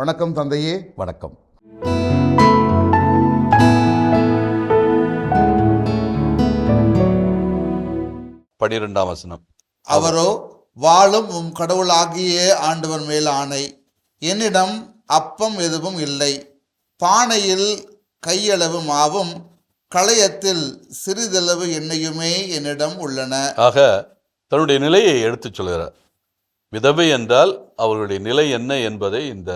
வணக்கம் தந்தையே. வணக்கம். பனிரெண்டாம் வசனம். அவரோ வாழும் உம் கடவுளாகிய ஆண்டவர் மேல் ஆணை. என்னிடம் அப்பம் எதுவும் இல்லை. பானையில் கையளவு மாவும் களையத்தில் சிறிதளவு எண்ணெயுமே என்னிடம் உள்ளன. ஆக தன்னுடைய நிலையை எடுத்துச் சொல்கிறார். விதவை என்றால் அவர்களுடைய நிலை என்ன என்பதை இந்த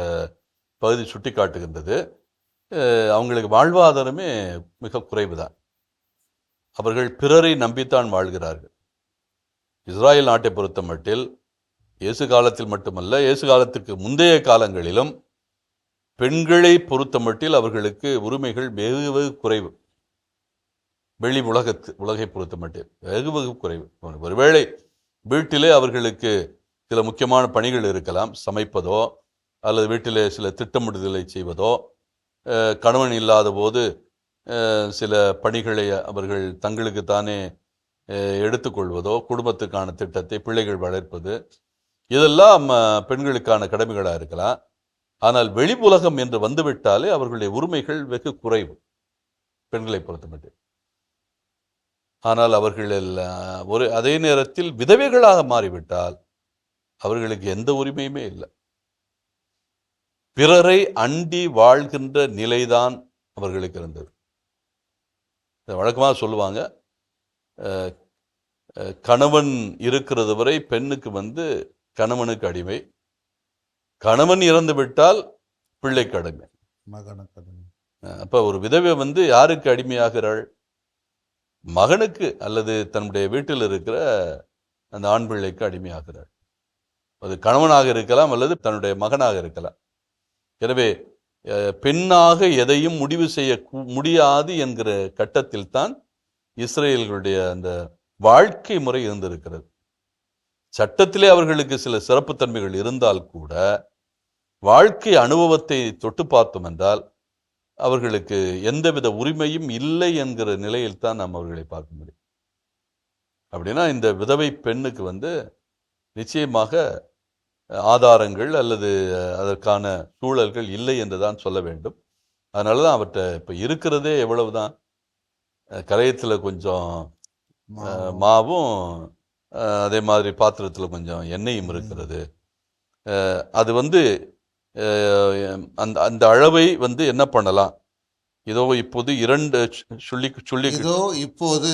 பகுதி சுட்டி காட்டுகின்றது அவங்களுக்கு வாழ்வாதாரமே மிக குறைவு தான் அவர்கள் பிறரை நம்பித்தான் வாழ்கிறார்கள். இஸ்ராயல் நாட்டை பொறுத்த மட்டில் இயேசு காலத்தில் மட்டுமல்ல இயேசு காலத்துக்கு முந்தைய காலங்களிலும் பெண்களை பொறுத்த மட்டில் அவர்களுக்கு உரிமைகள் வெகு வெகு குறைவு. வெளி உலகத்து உலகை பொறுத்த மட்டில் வெகு வெகு குறைவு. ஒருவேளை வீட்டிலே அவர்களுக்கு சில முக்கியமான பணிகள் இருக்கலாம். சமைப்பதோ அல்லது வீட்டிலே சில திட்டமிடுதலை செய்வதோ கணவன் இல்லாத போது சில பணிகளை அவர்கள் தங்களுக்கு தானே எடுத்துக்கொள்வதோ குடும்பத்துக்கான திட்டத்தை பிள்ளைகள் வளர்ப்பது இதெல்லாம் பெண்களுக்கான கடமைகளாக இருக்கலாம். ஆனால் வெளி உலகம் என்று வந்துவிட்டாலே அவர்களுடைய உரிமைகள் வெகு குறைவு. பெண்களை பொறுத்தமட்டில். ஆனால் அவர்கள் ஒரு அதே நேரத்தில் விதவைகளாக மாறிவிட்டால் அவர்களுக்கு எந்த உரிமையுமே இல்லை. பிறரை அண்டி வாழ்கின்ற நிலைதான் அவர்களுக்கு இருந்தது. வழக்கமாக சொல்லுவாங்க. கணவன் இருக்கிறது வரை பெண்ணுக்கு வந்து கணவனுக்கு அடிமை. கணவன் இறந்து விட்டால் பிள்ளைக்கு அடிமை. அப்போ ஒரு விதவை வந்து யாருக்கு அடிமையாகிறாள்? மகனுக்கு அல்லது தன்னுடைய வீட்டில் இருக்கிற அந்த ஆண் பிள்ளைக்கு அடிமையாகிறாள். அது கணவனாக இருக்கலாம் அல்லது தன்னுடைய மகனாக இருக்கலாம். எனவே பெண்ணாக எதையும் முடிவு செய்ய முடியாது என்கிற கட்டத்தில் தான் இஸ்ரேல்களுடைய அந்த வாழ்க்கை முறை இருந்திருக்கிறது. சட்டத்திலே அவர்களுக்கு சில சிறப்புத்தன்மைகள் இருந்தால் கூட வாழ்க்கை அனுபவத்தை தொட்டு பார்த்தோம் என்றால் அவர்களுக்கு எந்தவித உரிமையும் இல்லை என்கிற நிலையில் தான் நாம் அவர்களை பார்க்க முடியும். அப்படின்னா இந்த விதவை பெண்ணுக்கு வந்து நிச்சயமாக ஆதாரங்கள் அல்லது அதற்கான சூழல்கள் இல்லை என்று தான் சொல்ல வேண்டும். அதனால தான் அவர்கிட்ட இப்போ இருக்கிறதே எவ்வளவுதான். அஹ், கரையத்தில் கொஞ்சம் மாவும். அதே மாதிரி பாத்திரத்தில் கொஞ்சம் எண்ணெயும் இருக்கிறது. அது வந்து அந்த அந்த அளவை வந்து என்ன பண்ணலாம்? இதோ இப்போது இரண்டு சு- சுள்ளி சுள்ளி இதோ இப்போது.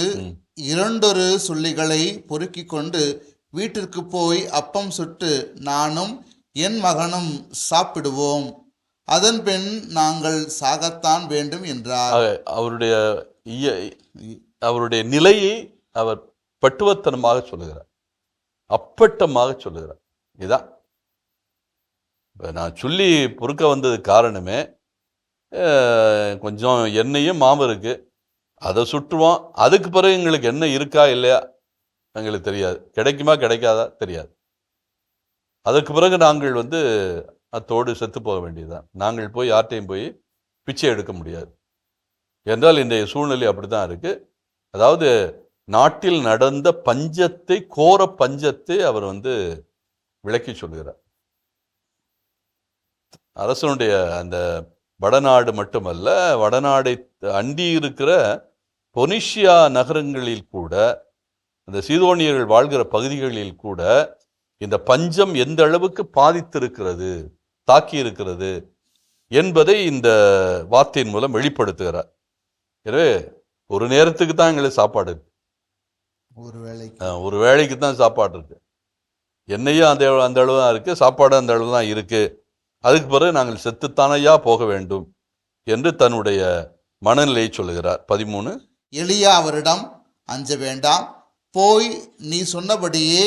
இரண்டொரு சுள்ளிகளை பொறுக்கிக் கொண்டு வீட்டிற்கு போய் அப்பம் சுட்டு நானும் என் மகனும் சாப்பிடுவோம். அதன் பின் நாங்கள் சாகத்தான் வேண்டும் என்றார். அவருடைய இய- அவருடைய நிலையை அவர் பட்டுவத்தனமாக சொல்லுகிறார். அப்பட்டமாக சொல்லுகிறார். இதான் நான் சொல்லி பொறுக்க வந்தது காரணமே கொஞ்சம் எண்ணெயும் மாவு இருக்கு. அதை சுற்றுவோம். அதுக்கு பிறகு எங்களுக்கு எண்ணெய் இருக்கா இல்லையா? எங்களுக்கு தெரியாது. கிடைக்குமா கிடைக்காதா? தெரியாது. அதற்கு பிறகு நாங்கள் வந்து அத்தோடு செத்து போக வேண்டியதுதான். நாங்கள் போய் யார்ட்டையும் போய் பிச்சை எடுக்க முடியாது. என்றால் இன்றைய சூழ்நிலை அப்படித்தான் இருக்குது அதாவது நாட்டில் நடந்த பஞ்சத்தை கோர பஞ்சத்தை அவர் வந்து விளக்கி சொல்கிறார். அரசனுடைய அந்த வடநாடு மட்டுமல்ல வடநாடை அண்டி இருக்கிற பொனிஷியா நகரங்களில் கூட அந்த சீதோனியர்கள் வாழ்கிற பகுதிகளில் கூட இந்த பஞ்சம் எந்த அளவுக்கு பாதித்திருக்கிறது தாக்கி இருக்கிறது என்பதை இந்த வார்த்தையின் மூலம் வெளிப்படுத்துகிறார். எனவே ஒரு நேரத்துக்கு தான் எங்களுக்கு சாப்பாடு இருக்கு. ஒரு வேளைக்கு. அஹ் ஒரு வேளைக்கு தான் சாப்பாடு இருக்கு. எண்ணெயும் அந்த அந்த அளவு தான் இருக்கு சாப்பாடு அந்த அளவு தான் இருக்கு. அதுக்கு பிறகு நாங்கள் செத்துத்தானையா போக வேண்டும் என்று தன்னுடைய மனநிலையை சொல்லுகிறார். பதிமூணு. எலியா அவரிடம் அஞ்ச வேண்டாம். போய் நீ சொன்னபடியே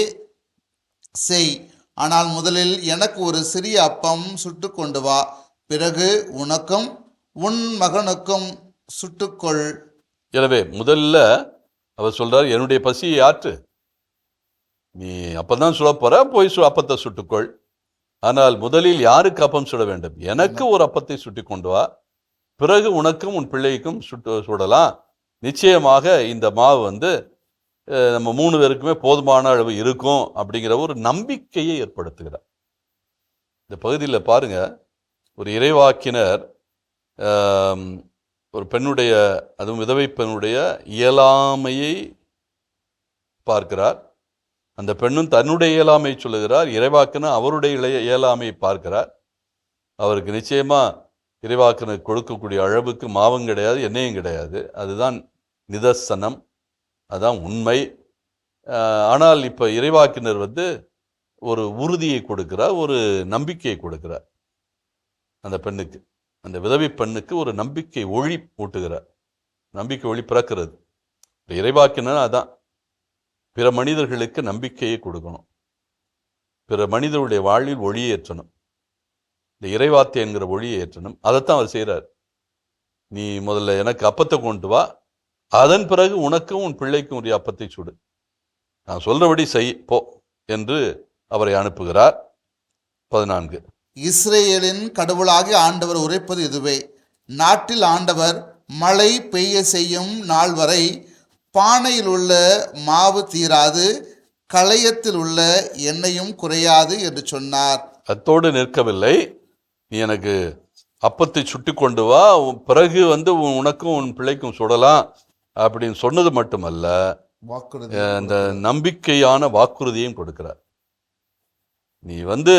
செய். ஆனால் முதலில் எனக்கு ஒரு சிறிய அப்பம் சுட்டு கொண்டு வா. பிறகு உனக்கும் உன் மகனுக்கும் சுட்டுக்கொள் எனவே முதல்ல அவர் சொல்றார் என்னுடைய பசியை ஆற்று. நீ அப்பதான் சுட போற போய் சு அப்பத்தை சுட்டுக்கொள் ஆனால் முதலில் யாருக்கு அப்பம் சுட வேண்டும்? எனக்கு ஒரு அப்பத்தை சுட்டி கொண்டு வா. பிறகு உனக்கும் உன் பிள்ளைக்கும் சுட்டு சுடலாம். நிச்சயமாக இந்த மாவு வந்து நம்ம மூணு பேருக்குமே போதுமான அளவு இருக்கும் அப்படிங்கிற ஒரு நம்பிக்கையை ஏற்படுத்துகிறார். இந்த பகுதியில் பாருங்க ஒரு இறைவாக்கினர் ஒரு பெண்ணுடைய அதுவும் விதவை பெண்ணுடைய இயலாமையை பார்க்கிறார். அந்த பெண்ணும் தன்னுடைய இயலாமையை சொல்லுகிறார் இறைவாக்கினர் அவருடைய இளைய இயலாமையை பார்க்கிறார். அவருக்கு நிச்சயமா இறைவாக்கினர் கொடுக்கக்கூடிய அளவுக்கு மாவும் கிடையாது எண்ணெயும் கிடையாது. அதுதான் நிதர்சனம். அதான் உண்மை. ஆனால் இப்போ இறைவாக்கினர் வந்து ஒரு உறுதியை கொடுக்கிறார் ஒரு நம்பிக்கையை கொடுக்கிறார். அந்த பெண்ணுக்கு அந்த விதவை பெண்ணுக்கு ஒரு நம்பிக்கை ஒளி ஊட்டுகிறார். நம்பிக்கை ஒளி பிறக்கிறது. இப்ப இறைவாக்கினர் அதான். பிற மனிதர்களுக்கு நம்பிக்கையை கொடுக்கணும். பிற மனிதருடைய வாழ்வில் ஒளியை ஏற்றணும். இந்த இறைவார்த்தை என்கிற ஒளியை ஏற்றணும். அதைத்தான் அவர் செய்கிறார் நீ முதல்ல எனக்கு அப்பத்தை கொண்டு வா. அதன் பிறகு உனக்கும் உன் பிள்ளைக்கும் உரிய அப்பத்தை சுடு. நான் சொல்றபடி செய் போ என்று அவரை அனுப்புகிறார். பதினான்கு. இஸ்ரேலின் கடவுளாகிய ஆண்டவர் உரைப்பது இதுவே. நாட்டில் ஆண்டவர் மழை பெய்ய செய்யும் நாள் வரை பானையில் உள்ள மாவு தீராது களையத்தில் உள்ள எண்ணெயும் குறையாது என்று சொன்னார். அத்தோடு நிற்கவில்லை. நீ எனக்கு அப்பத்தை சுட்டி கொண்டு வா. உன் பிறகு வந்து உன் உனக்கும் உன் பிள்ளைக்கும் சுடலாம். அப்படின்னு சொன்னது மட்டுமல்ல வாக்குறுதி இந்த நம்பிக்கையான வாக்குறுதியும் கொடுக்கிறார். நீ வந்து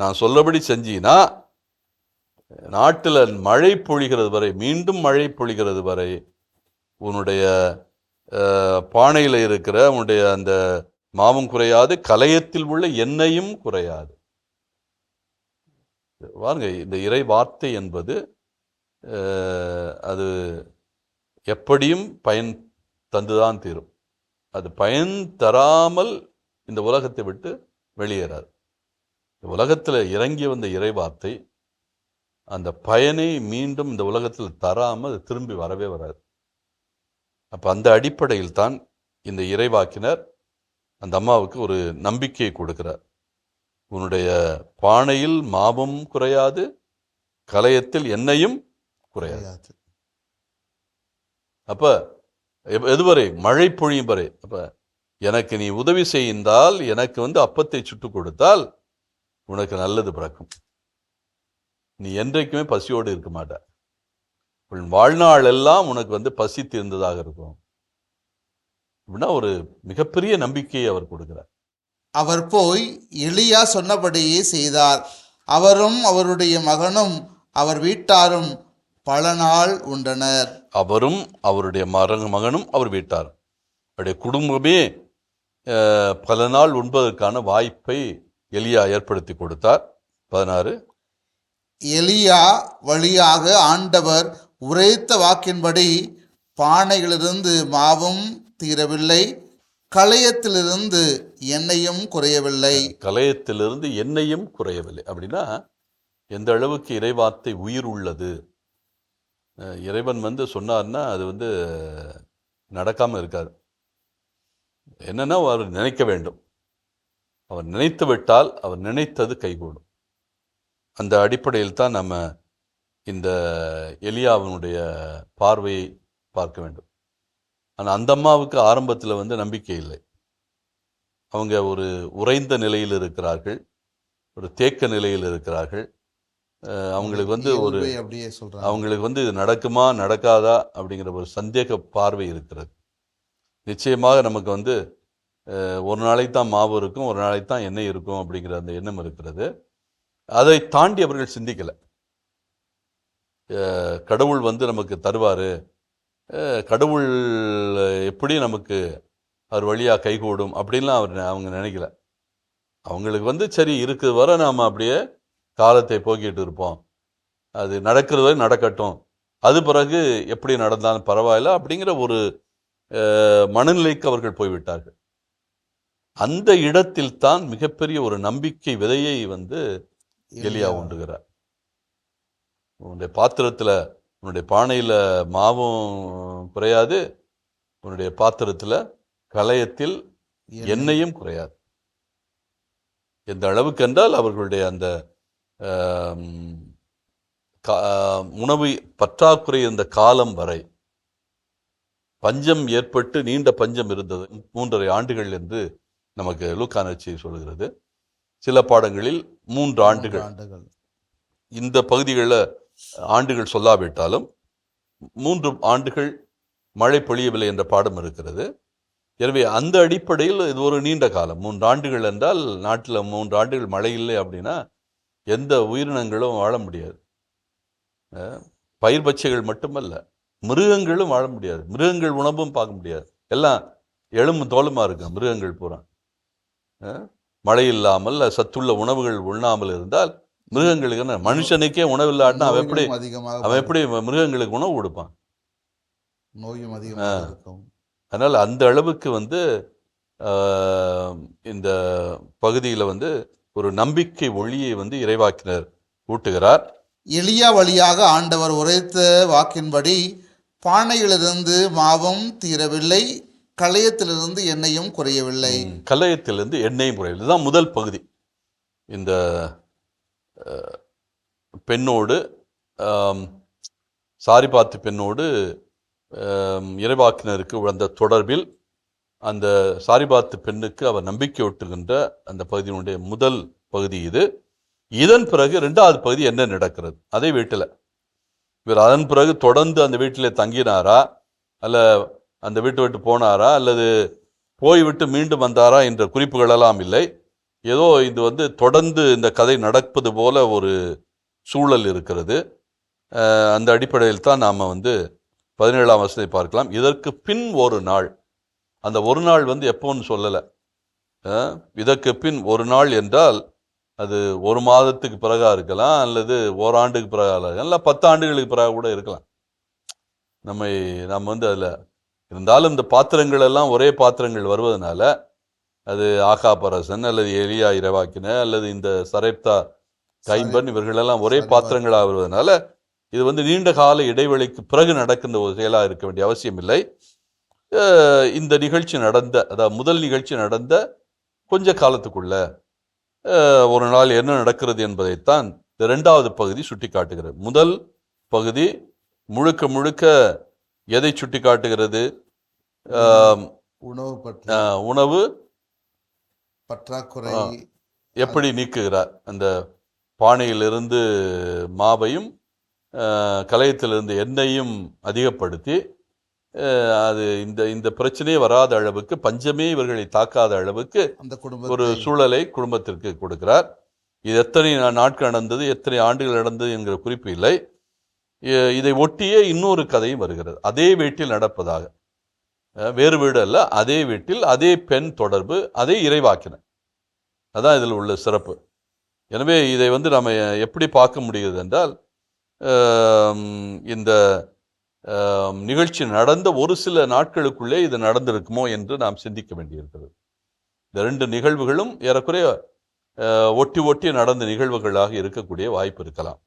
நான் சொல்லபடி செஞ்சீனா நாட்டில் மழை பொழிகிறது வரை மீண்டும் மழை பொழிகிறது வரை உன்னுடைய பானையில் இருக்கிற உன்னுடைய அந்த மாவும் குறையாது கலையத்தில் உள்ள எண்ணெயும் குறையாது. பாருங்க இந்த இறை வார்த்தை என்பது அது எப்படியும் பயன் தந்துதான் தீரும். அது பயன் தராமல் இந்த உலகத்தை விட்டு வெளியேறாது. இந்த உலகத்தில் இறங்கி வந்த இறைவார்த்தை அந்த பயனை மீண்டும் இந்த உலகத்தில் தராமல் அது திரும்பி வரவே வராது. அப்போ அந்த அடிப்படையில் தான் இந்த இறைவாக்கினர் அந்த அம்மாவுக்கு ஒரு நம்பிக்கையை கொடுக்கிறார். உன்னுடைய பானையில் மாவும் குறையாது கலையத்தில் எண்ணெயும் குறையாது. அப்போ எப்- எதுவரை மழை பொழியும் வரை. அப்போ எனக்கு நீ உதவி செய்தால் எனக்கு வந்து அப்பத்தை சுட்டு கொடுத்தால் உனக்கு நல்லது பிறக்கும். நீ என்றைக்குமே பசியோடு இருக்க மாட்ட. உன் வாழ்நாள் எல்லாம் உனக்கு வந்து பசி தீர்ந்ததாக இருக்கும். அப்படின்னா ஒரு மிகப்பெரிய நம்பிக்கையை அவர் கொடுக்கிறார். அவர் போய் எளியா சொன்னபடியே செய்தார். அவரும் அவருடைய மகனும் அவர் வீட்டாரும் பல நாள் உண்டனர். அவரும் அவருடைய மகன் மகனும் அவர் வீட்டார். அவருடைய குடும்பமே பல நாள் உண்பதற்கான வாய்ப்பை எலியா ஏற்படுத்தி கொடுத்தார். பதினாறு. எலியா வழியாக ஆண்டவர் உரைத்த வாக்கின்படி பானைகளிலிருந்து மாவும் தீரவில்லை களையத்திலிருந்து எண்ணெயும் குறையவில்லை. கலையத்திலிருந்து எண்ணெயும் குறையவில்லை. அப்படின்னா எந்த அளவுக்கு இறைவார்த்தை உயிர் உள்ளது? இறைவன் வந்து சொன்னார்னா அது வந்து நடக்காமல் இருக்காது. என்னன்னா அவர் நினைக்க வேண்டும். அவர் நினைத்து விட்டால் அவர் நினைத்தது கைகூடும். அந்த அடிப்படையில் தான் நம்ம இந்த எலியாவினுடைய பார்வையை பார்க்க வேண்டும். ஆனால் அந்த அம்மாவுக்கு ஆரம்பத்தில் வந்து நம்பிக்கை இல்லை. அவங்க ஒரு உறைந்த நிலையில் இருக்கிறார்கள் ஒரு தேக்க நிலையில் இருக்கிறார்கள். அவங்களுக்கு வந்து ஒரு அப்படியே சொல்றாங்க. அவங்களுக்கு வந்து இது நடக்குமா நடக்காதா அப்படிங்கிற ஒரு சந்தேக பார்வை இருக்கிறது. நிச்சயமாக நமக்கு வந்து ஒரு நாளைக்கு தான் மாவு இருக்கும் ஒரு நாளைக்கு தான் எண்ணெய் இருக்கும் அப்படிங்கிற அந்த எண்ணம் இருக்கிறது. அதை தாண்டி அவர்கள் சிந்திக்கலை. கடவுள் வந்து நமக்கு தருவார். கடவுள் எப்படி நமக்கு அவர் வழியாக கைகூடும் அப்படின்லாம் அவர் அவங்க நினைக்கல. அவங்களுக்கு வந்து சரி இருக்குது வர நாம் அப்படியே காலத்தை போக்கிட்டு இருப்போம். அது நடக்கிறது நடக்கட்டும். அது பிறகு எப்படி நடந்தாலும் பரவாயில்ல அப்படிங்கிற ஒரு மனநிலைக்கு அவர்கள் போய்விட்டார்கள். அந்த இடத்தில் தான் மிகப்பெரிய ஒரு நம்பிக்கை விதையை வந்து எலியா உண்டுகிறார். உன்னுடைய பாத்திரத்தில் உன்னுடைய பானையில் மாவும் குறையாது. உன்னுடைய பாத்திரத்தில் கலயத்தில் எண்ணெயும் குறையாது. எந்த அளவுக்கு என்றால் அவர்களுடைய அந்த உணவு பற்றாக்குறை இருந்த காலம் வரை பஞ்சம் ஏற்பட்டு நீண்ட பஞ்சம் இருந்தது. மூன்றரை ஆண்டுகள் என்று நமக்கு லூக்கானர்ச்சி சொல்கிறது. சில பாடங்களில் மூன்று ஆண்டுகள். ஆண்டுகள். இந்த பகுதிகளில் ஆண்டுகள் சொல்லாவிட்டாலும் மூன்று ஆண்டுகள் மழை பொழியவில்லை என்ற பாடம் இருக்கிறது. எனவே அந்த அடிப்படையில் இது ஒரு நீண்ட காலம். மூன்று ஆண்டுகள் என்றால் நாட்டில் மூன்று ஆண்டுகள் மழை இல்லை அப்படின்னா எந்த உயிரினங்களும் வாழ முடியாது. பயிர் பச்சைகள் மட்டுமல்ல மிருகங்களும் வாழ முடியாது. மிருகங்கள் உணவும் பார்க்க முடியாது. எல்லாம் எலும்பு தோலுமா இருக்கும் மிருகங்கள் பூரா. மழை இல்லாமல் சத்துள்ள உணவுகள் உண்ணாமல் இருந்தால் மிருகங்களுக்கு என்ன மனுஷனுக்கே உணவு இல்லாட்டினா அவன் எப்படி அவன் எப்படி மிருகங்களுக்கு உணவு கொடுப்பான்? நோயும் அதிகமாக இருக்கும். அதனால் அந்த அளவுக்கு வந்து இந்த பகுதியில் வந்து ஒரு நம்பிக்கை ஒளியை வந்து இறைவாக்கினர் ஊட்டுகிறார். எளியா வழியாக ஆண்டவர் உரைத்த வாக்கின்படி பானையிலிருந்து மாவும் தீரவில்லை களையத்திலிருந்து எண்ணெயும் குறையவில்லை. கலையத்திலிருந்து எண்ணெயும் குறைவு இதுதான் முதல் பகுதி. இந்த பெண்ணோடு ஆம், சாரிபாத்து பெண்ணோடு இறைவாக்கினருக்கு வந்த தொடர்பில் அந்த சாரிபாத்து பெண்ணுக்கு அவர் நம்பிக்கை ஒட்டுகின்ற அந்த பகுதியினுடைய முதல் பகுதி இது. இதன் பிறகு ரெண்டாவது பகுதி என்ன நடக்கிறது? அதே வீட்டில். இவர் அதன் பிறகு தொடர்ந்து அந்த வீட்டிலே தங்கினாரா? அல்ல அந்த வீட்டை விட்டு போனாரா? அல்லது போய்விட்டு மீண்டும் வந்தாரா என்ற குறிப்புகளெல்லாம் இல்லை. ஏதோ இது வந்து தொடர்ந்து இந்த கதை நடப்பது போல ஒரு சூழல் இருக்கிறது. அந்த அடிப்படையில் தான் நாம் வந்து பதினேழாம் வருஷத்தை பார்க்கலாம். இதற்கு பின் ஒரு நாள். அந்த ஒரு நாள் வந்து எப்போன்னு சொல்லலை. இதற்கு பின் ஒரு நாள் என்றால் அது ஒரு மாதத்துக்கு பிறகா இருக்கலாம் அல்லது ஓராண்டுக்கு பிறகா இருக்கலாம் இல்லை பத்து ஆண்டுகளுக்கு பிறகு கூட இருக்கலாம். நம்மை நம்ம வந்து அதில் இருந்தாலும் இந்த பாத்திரங்கள் எல்லாம் ஒரே பாத்திரங்கள் வருவதனால அது ஆகா பரசன் அல்லது எலியா இரவாக்கின அல்லது இந்த சரைப்தா கைம்பன் இவர்களெல்லாம் ஒரே. பாத்திரங்களாக வருவதனால இது வந்து நீண்ட கால இடைவெளிக்கு பிறகு நடக்கின்ற ஒரு செயலாக இருக்க வேண்டிய அவசியம் இல்லை இந்த நிகழ்ச்சி நடந்த அதாவது முதல் நிகழ்ச்சி நடந்த கொஞ்ச காலத்துக்குள்ள ஒரு நாள் என்ன நடக்கிறது என்பதைத்தான் இந்த இரண்டாவது பகுதி சுட்டி காட்டுகிறது முதல் பகுதி முழுக்க முழுக்க எதை சுட்டி காட்டுகிறது உணவு உணவு. பற்றாக்குறை. எப்படி நீக்குகிறார்? அந்த பானையிலிருந்து மாவையும் கலயத்திலிருந்து எண்ணெயும் அதிகப்படுத்தி அது இந்த இந்த பிரச்சனையே வராத அளவுக்கு பஞ்சமே இவர்களை தாக்காத அளவுக்கு அந்த ஒரு குடும்பத்தை சூழலை குடும்பத்திற்கு கொடுக்கிறார். இது எத்தனை நாட்கள் நடந்தது எத்தனை ஆண்டுகள் நடந்தது என்கிற குறிப்பு இல்லை. இதை ஒட்டியே இன்னொரு கதையும் வருகிறது. அதே வீட்டில் நடப்பதாக. வேறு வீடு அல்ல அதே வீட்டில் அதே பெண் தொடர்பு அதே இறைவாக்கின அதான் இதில் உள்ள சிறப்பு. எனவே இதை வந்து நம்ம எப்படி பார்க்க முடியுது என்றால் இந்த நிகழ்ச்சி நடந்த ஒரு சில நாட்களுக்குள்ளே இது நடந்திருக்குமோ என்று நாம் சிந்திக்க வேண்டியிருக்கிறது. இந்த ரெண்டு நிகழ்வுகளும் ஏறக்குறைய ஒட்டி ஒட்டி நடந்த நிகழ்வுகளாக இருக்கக்கூடிய வாய்ப்பு இருக்கலாம்.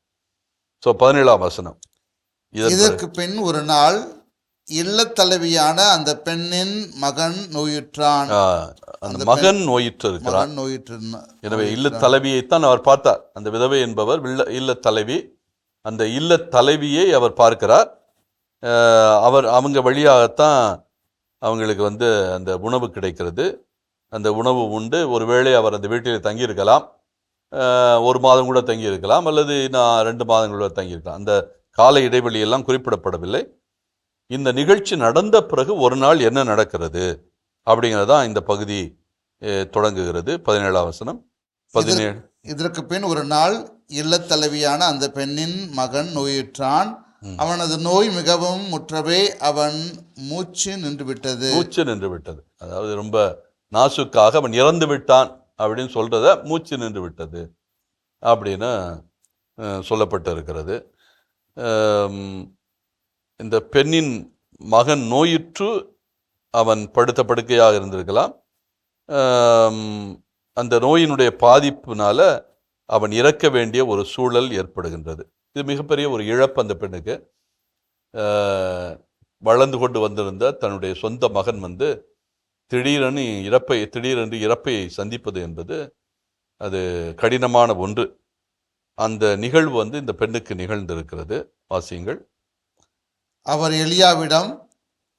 ஸோ பதினேழாம் வசனம். இதற்கு பின் ஒரு நாள் இல்லத் தலைவியான அந்த பெண்ணின் மகன் நோயுற்றான். அந்த மகன் நோயிற்று இருக்கிறார் மகன் நோயுற்று எனவே இல்ல தலைவியைத்தான் அவர் பார்த்தார். அந்த விதவை என்பவர் இல்ல இல்ல தலைவி அந்த இல்ல தலைவியை அவர் பார்க்கிறார். அவர் அவங்க வழியாகத்தான் அவங்களுக்கு வந்து அந்த உணவு கிடைக்கிறது. அந்த உணவு உண்டு. ஒருவேளை அவர் அந்த வீட்டில் தங்கியிருக்கலாம். ஒரு மாதம் கூட தங்கியிருக்கலாம் அல்லது நான் ரெண்டு மாதங்கள் கூட தங்கியிருக்கலாம். அந்த கால இடைவெளி எல்லாம் குறிப்பிடப்படவில்லை. இந்த நிகழ்ச்சி நடந்த பிறகு ஒரு நாள் என்ன நடக்கிறது அப்படிங்கிறது தான் இந்த பகுதி தொடங்குகிறது. பதினேழாம் வசனம். பதினேழு இதற்கு பின் ஒரு நாள் இல்லத்தலைவியான அந்த பெண்ணின் மகன் நோயுற்றான். அவனது நோய் மிகவும் முற்றவே அவன் மூச்சு நின்றுவிட்டது. மூச்சு நின்று விட்டது அதாவது ரொம்ப நாசுக்காக அவன் இறந்து விட்டான் அப்படின்னு சொல்றத மூச்சு நின்று விட்டது அப்படின்னு சொல்லப்பட்டு இருக்கிறது இந்த பெண்ணின் மகன் நோயுற்று அவன் படுத்த படுக்கையாக இருந்திருக்கலாம். அந்த நோயினுடைய பாதிப்புனால அவன் இறக்க வேண்டிய ஒரு சூழல் ஏற்படுகின்றது. இது மிகப்பெரிய ஒரு இழப்பு அந்த பெண்ணுக்கு. வளர்ந்து கொண்டு வந்திருந்த தன்னுடைய சொந்த மகன் வந்து திடீரென்று இறப்பை திடீரென்று இறப்பை சந்திப்பது என்பது அது கடினமான ஒன்று. அந்த நிகழ்வு வந்து இந்த பெண்ணுக்கு நிகழ்ந்திருக்கிறது வாசியங்கள். அவர் எளியாவிடம்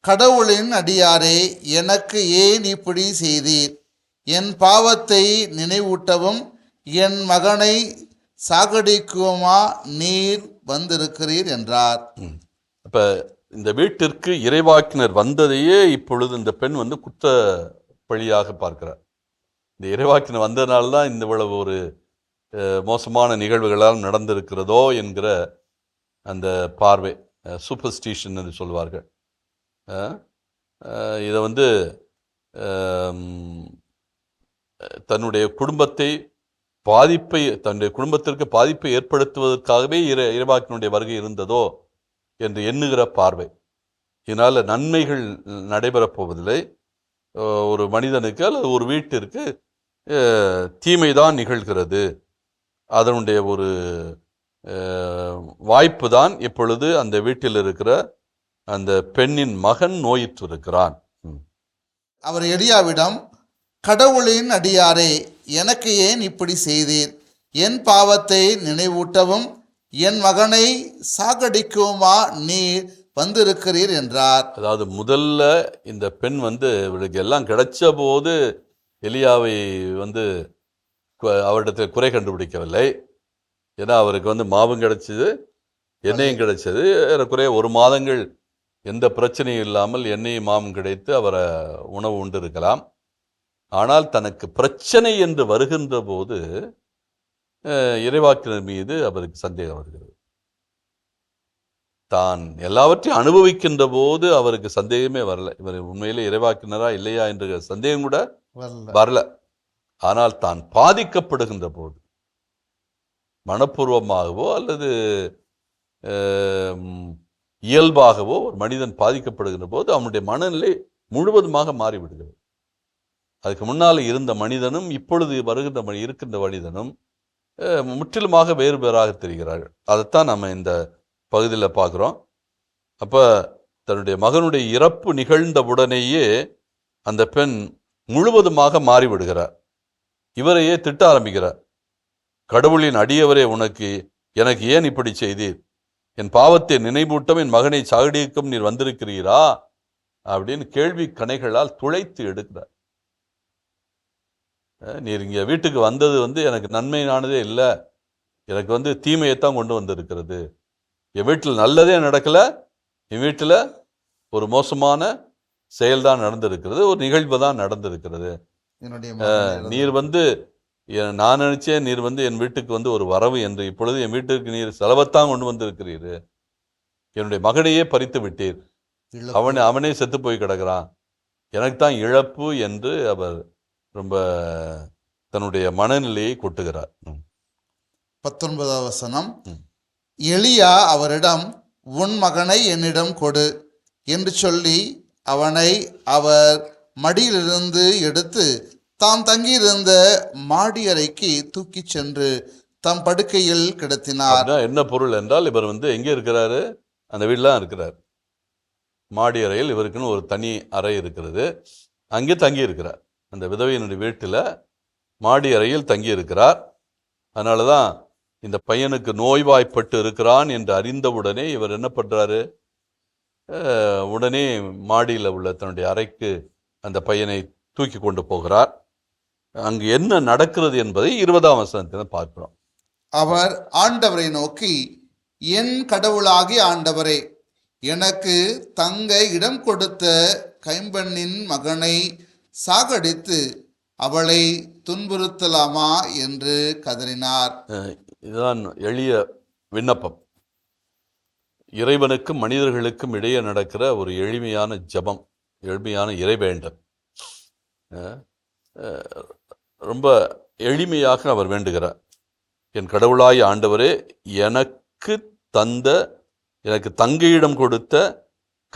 கடவுளின் அடியாரே எனக்கு ஏன் இப்படி செய்தீர்? என் பாவத்தை நினைவூட்டவும் என் மகனை சாகடிக்குமா நீர் வந்திருக்கிறீர் என்றார். இப்போ இந்த வீட்டிற்கு இறைவாக்கினர் வந்ததையே இப்பொழுது இந்த பெண் வந்து குத்த பழியாக பார்க்கிறார். இந்த இறைவாக்கினர் வந்ததுனால தான் இந்த இவ்வளவு ஒரு மோசமான நிகழ்வுகளால் நடந்திருக்கிறதோ என்கிற அந்த பார்வை சூப்பர்ஸ்டிஷன் என்று சொல்வார்கள். இதை வந்து தன்னுடைய குடும்பத்தை பாதிப்பை தன்னுடைய குடும்பத்திற்கு பாதிப்பை ஏற்படுத்துவதற்காகவே இறை இறைவாக்கினுடைய வருகை இருந்ததோ என்று எண்ணுகிற பார்வை. இதனால் நன்மைகள் நடைபெறப் போவதில்லை. ஒரு மனிதனுக்கு அல்லது ஒரு வீட்டிற்கு தீமை தான் நிகழ்கிறது. அதனுடைய ஒரு வாய்ப்பு தான் இப்பொழுது அந்த வீட்டில் இருக்கிற அந்த பெண்ணின் மகன் நோயிற்று இருக்கிறான் அவர் எலியாவிடம் கடவுளின் அடியாரே எனக்கு ஏன் இப்படி செய்தீர்? என் பாவத்தை நினைவூட்டவும் என் மகனை சாகடிக்குமா நீர் வந்திருக்கிறீர் என்றார். அதாவது முதல்ல இந்த பெண் வந்து இவளுக்கு எல்லாம் கிடைச்ச போது எலியாவை வந்து அவரிடத்தில் குறை கண்டுபிடிக்கவில்லை. ஏன்னா அவருக்கு வந்து மாவும் கிடைச்சது எண்ணெயும் கிடைச்சது. ஏறக்குறைய ஒரு மாதங்கள் எந்த பிரச்சனையும் இல்லாமல் எண்ணெயும் மாவும் கிடைத்து அவரை உணவு உண்டு இருக்கலாம். ஆனால் தனக்கு பிரச்சனை என்று வருகின்ற போது இறைவாக்கினர் மீது அவருக்கு சந்தேகம் வருகிறது. தான் எல்லாவற்றையும் அனுபவிக்கின்ற போது அவருக்கு சந்தேகமே வரல. இவர் உண்மையிலே இறைவாக்கினரா இல்லையா என்ற சந்தேகம் கூட வரல. ஆனால் தான் பாதிக்கப்படுகின்ற போது மனப்பூர்வமாகவோ அல்லது இயல்பாகவோ ஒரு மனிதன் பாதிக்கப்படுகின்ற போது அவனுடைய மனநிலை முழுவதுமாக மாறிவிடுகிறது. அதுக்கு முன்னால் இருந்த மனிதனும் இப்பொழுது வருகின்ற மனி- இருக்கின்ற மனிதனும் முற்றிலுமாக வேறு வேறாக தெரிகிறார்கள். அதைத்தான் நம்ம இந்த பகுதியில் பார்க்குறோம். அப்போ தன்னுடைய மகனுடைய இறப்பு நிகழ்ந்தவுடனேயே அந்த பெண் முழுவதுமாக மாறிவிடுகிறார். இவரையே திட்ட ஆரம்பிக்கிறார். கடவுளின் அடியவரே உனக்கு எனக்கு ஏன் இப்படி செய்தீர்? என் பாவத்தை நினைவூட்டம் என் மகனை சாகடிக்கும் நீர் வந்திருக்கிறீரா? அப்படின்னு கேள்வி கணைகளால் துளைத்து எடுக்கிறார். நீர் இங்கே வீட்டுக்கு வந்தது வந்து எனக்கு நன்மையானதே இல்லை. எனக்கு வந்து தீமையைத்தான் கொண்டு வந்திருக்கிறது. என் வீட்டில் நல்லதே நடக்கலை. என் வீட்டில் ஒரு மோசமான செயல்தான் நடந்திருக்கிறது. ஒரு நிகழ்வு தான் நடந்திருக்கிறது. நீர் வந்து நான் நினைச்சேன் நீர் வந்து என் வீட்டுக்கு வந்து ஒரு வரவு என்று இப்பொழுது என் வீட்டிற்கு நீர் செலவைத்தான் கொண்டு வந்திருக்கிறீர். என்னுடைய மகனையே பறித்து விட்டீர். அவன் அவனே செத்து போய் கிடக்கிறான். எனக்கு தான் இழப்பு என்று அவர் ரொம்ப தன்னுடைய மனநிலையை கொட்டுகிறார். ம். பத்தொன்பதாவது வசனம் ம். எலியா அவரிடம் உன் மகனை என்னிடம் கொடு என்று சொல்லி அவனை அவர் மடியிலிருந்து எடுத்து தாம் தங்கியிருந்த மாடி அறைக்கு தூக்கிச் சென்று தம் படுக்கையில் கிடத்தினார். என்ன பொருள் என்றால் இவர் வந்து எங்கே இருக்கிறாரு? அந்த வீட்டில் இருக்கிறார். மாடி அறையில் இவருக்குன்னு ஒரு தனி அறை இருக்கிறது. அங்கே தங்கி இருக்கிறார் அந்த விதவையினுடைய வீட்டில் மாடி அறையில் தங்கி இருக்கிறார் அதனால தான் இந்த பையனுக்கு நோய்வாய்ப்பட்டு இருக்கிறான் என்று அறிந்தவுடனே இவர் என்ன பண்ணுறாரு உடனே மாடியில் உள்ள தன்னுடைய அறைக்கு அந்த பையனை தூக்கி கொண்டு போகிறார். அங்கு என்ன நடக்கிறது என்பதை இருபதாம் வசனத்தில் பார்க்கிறோம். அவர் ஆண்டவரை நோக்கி என் கடவுளாகி ஆண்டவரே எனக்கு தங்க இடம் கொடுத்த கைம்பெண்ணின் மகனை சாகடித்து அவளை துன்புறுத்தலாமா என்று கதறினார். இதுதான் எளிய விண்ணப்பம். இறைவனுக்கும் மனிதர்களுக்கும் இடையே நடக்கிற ஒரு எளிமையான ஜெபம் எளிமையான இறைவேண்டல். ரொம்ப எளிமையாக அவர் வேண்டுகிறார். என் கடவுளாய் ஆண்டவரே எனக்கு தந்த எனக்கு தங்கையிடம் கொடுத்த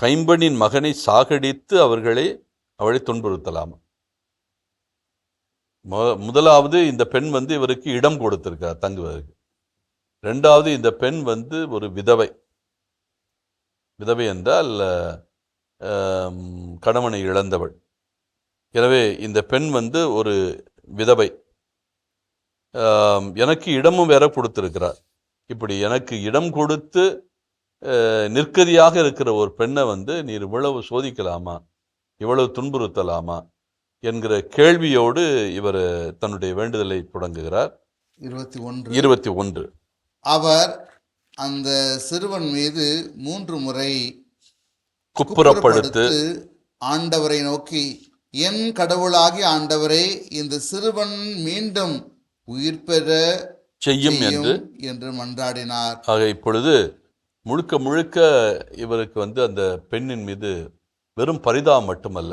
கைம்பனின் மகனை சாகடித்து அவர்களை அவளை துன்புறுத்தலாமா. முதலாவது இந்த பெண் வந்து இவருக்கு இடம் கொடுத்திருக்கார் தங்குவதற்கு. ரெண்டாவது இந்த பெண் வந்து ஒரு விதவை. விதவை என்றால் கணவனை இழந்தவள். எனவே இந்த பெண் வந்து ஒரு விதவை. எனக்கு இடமும் வேற கொடுத்திருக்கிறார். இப்படி எனக்கு இடம் கொடுத்து நிற்கதியாக இருக்கிற ஒரு பெண்ணை வந்து நீர் இவ்வளவு சோதிக்கலாமா? இவ்வளவு துன்புறுத்தலாமா என்கிற கேள்வியோடு இவர் தன்னுடைய வேண்டுதலை தொடங்குகிறார். இருபத்தி ஒன்று. இருபத்தி ஒன்று. அவர் அந்த சிறுவன் மீது மூன்று முறை குப்புறப்படுத்து ஆண்டவரை நோக்கி என் கடவுளாகி ஆண்டவரே இந்த சிறுவன் மீண்டும் உயிர் பெற செய்யும் என்று என்று மன்றாடினார். ஆக இப்பொழுது முழுக்க முழுக்க இவருக்கு வந்து அந்த பெண்ணின் மீது வெறும் பரிதாபம் மட்டுமல்ல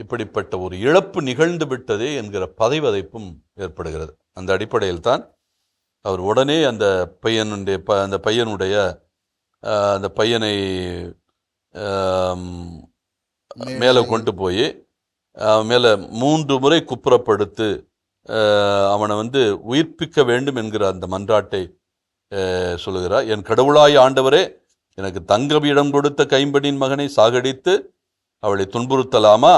இப்படிப்பட்ட ஒரு இழப்பு நிகழ்ந்து விட்டதே என்கிற பதைவதைப்பும் ஏற்படுகிறது. அந்த அடிப்படையில் தான் அவர் உடனே அந்த பையனுடைய ப அந்த பையனுடைய அந்த பையனை மேலே கொண்டு போய் மேலே மூன்று முறை குப்புறப்படுத்து அவனை வந்து உயிர்ப்பிக்க வேண்டும் என்கிற அந்த மன்றாட்டை சொல்லுகிறார். என் கடவுளாய் ஆண்டவரே எனக்கு தங்கமிடம் கொடுத்த கைம்பனின் மகனை சாகடித்து அவளை துன்புறுத்தலாமா?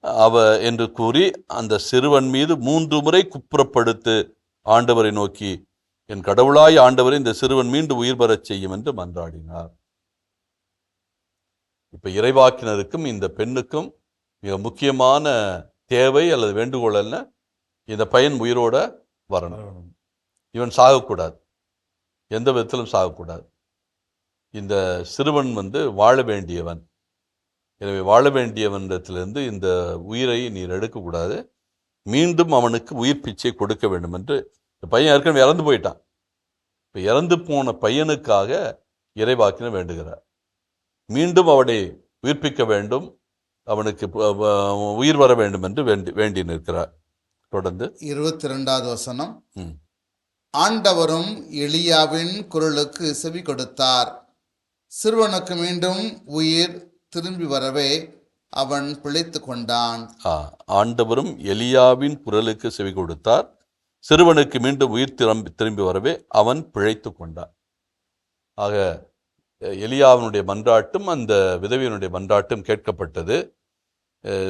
அவ என்று கூறி அந்த சிறுவன் மீது மூன்று முறை குப்புறப்படுத்து ஆண்டவரை நோக்கி என் கடவுளாய் ஆண்டவரை இந்த சிறுவன் மீண்டும் உயிர் பெறச் செய்யும் என்று மன்றாடினார். இப்ப இறைவாக்கினருக்கும் இந்த பெண்ணுக்கும் மிக முக்கியமான தேவை அல்லது வேண்டுகோள் என்ன? இந்த பையன் உயிரோட வரணும். இவன் சாகக்கூடாது. எந்த விதத்திலும் சாகக்கூடாது. இந்த சிறுவன் வந்து வாழ வேண்டியவன். எனவே வாழ வேண்டியவனிடத்திலிருந்து இந்த உயிரை நீர் எடுக்கக்கூடாது. மீண்டும் அவனுக்கு உயிர் பிச்சை கொடுக்க வேண்டும் என்று இந்த பையன் ஏற்கனவே இறந்து போயிட்டான். இப்போ இறந்து போன பையனுக்காக இறைவாக்கினர் வேண்டுகிறார். மீண்டும் அவனை உயிர்ப்பிக்க வேண்டும். அவனுக்கு உயிர் வர வேண்டும் என்று வேண்டி வேண்டி நிற்கிறார். தொடர்ந்து. இருபத்தி ரெண்டாவது வசனம். ஆண்டவரும் எலியாவின் குரலுக்கு செவி கொடுத்தார். சிறுவனுக்கு மீண்டும் உயிர் திரும்பி வரவே அவன் பிழைத்து கொண்டான். ஆ, ஆண்டவரும் எலியாவின் குரலுக்கு செவி கொடுத்தார். சிறுவனுக்கு மீண்டும் உயிர் திரும்பி திரும்பி வரவே அவன் பிழைத்து கொண்டான். ஆக எலியாவினுடைய மன்றாட்டும் அந்த விதவியனுடைய மன்றாட்டும் கேட்கப்பட்டது.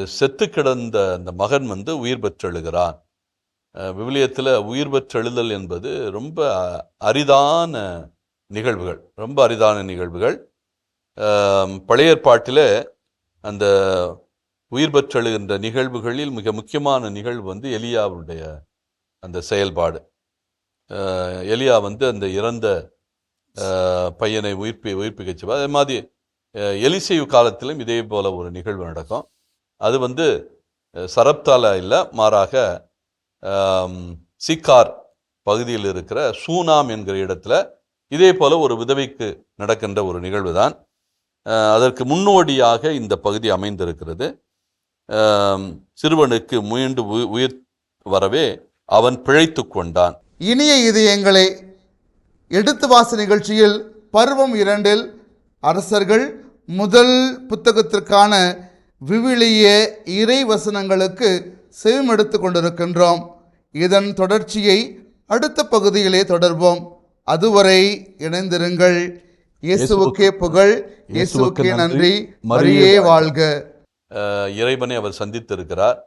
செத்து கிடந்த அந்த மகன் வந்து உயிர் பெற்றெழுகிறான். விவிலியத்தில் உயிர் பெற்றெழுதல் என்பது ரொம்ப அரிதான நிகழ்வுகள் ரொம்ப அரிதான நிகழ்வுகள். அஹ், பழைய ஏற்பாட்டில் அந்த உயிர் பெற்றெழுகின்ற நிகழ்வுகளில் மிக முக்கியமான நிகழ்வு வந்து எலியாவுடைய அந்த செயல்பாடு. எலியா வந்து அந்த இறந்த பையனை உயிர்ப்பி உயிர்ப்பிக்க செய்வார். அதே மாதிரி எலிசைவு காலத்திலும் இதே போல ஒரு நிகழ்வு நடக்கும். அது வந்து சரப்தால இல்லை மாறாக சிக்கார் பகுதியில் இருக்கிற சூனாம் என்கிற இடத்துல இதே போல ஒரு விதவைக்கு நடக்கின்ற ஒரு நிகழ்வு தான் அதற்கு முன்னோடியாக இந்த பகுதி அமைந்திருக்கிறது. சிறுவனுக்கு முயன்று உயிர் வரவே அவன் பிழைத்து கொண்டான். இனிய இதயங்களை எடுத்து வாச நிகழ்ச்சியில் பருவம் இரண்டில் அரசர்கள் முதல் புத்தகத்திற்கான விவிலிய இறை வசனங்களுக்கு செவிமெடுத்து கொண்டிருக்கின்றோம். இதன் தொடர்ச்சியை அடுத்த பகுதியிலே தொடர்வோம். அதுவரை இணைந்திருங்கள். இயேசுவுக்கே புகழ் இயேசுவுக்கே நன்றி. மரியே வாழ்க. இறைவனை அவர் சந்தித்திருக்கிறார்.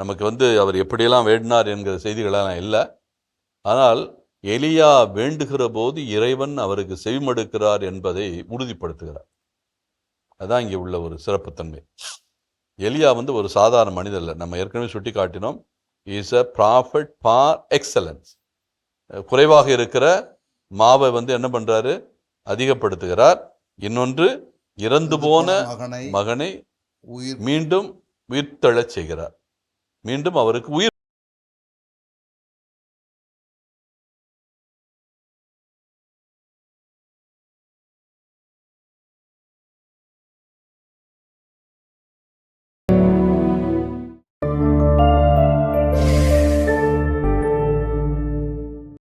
நமக்கு வந்து அவர் எப்படியெல்லாம் வேண்டினார் என்கிற செய்திகளெல்லாம் இல்லை. ஆனால் எலியா வேண்டுகிற போது இறைவன் அவருக்கு செவிமடுக்கிறார் என்பதை உறுதிப்படுத்துகிறார். அதான் இங்கே உள்ள ஒரு சிறப்புத்தன்மை. எலியா வந்து ஒரு சாதாரண மனிதர் இல்லை நம்ம ஏற்கனவே சுட்டி காட்டினோம் is a profit for excellence குறைவாக இருக்கிற மாவை வந்து என்ன பண்றாரு? அதிகப்படுத்துகிறார். இன்னொன்று இறந்து போன மகனை மீண்டும் உயிர்த்தெழச் செய்கிறார். மீண்டும் அவருக்கு உயிர்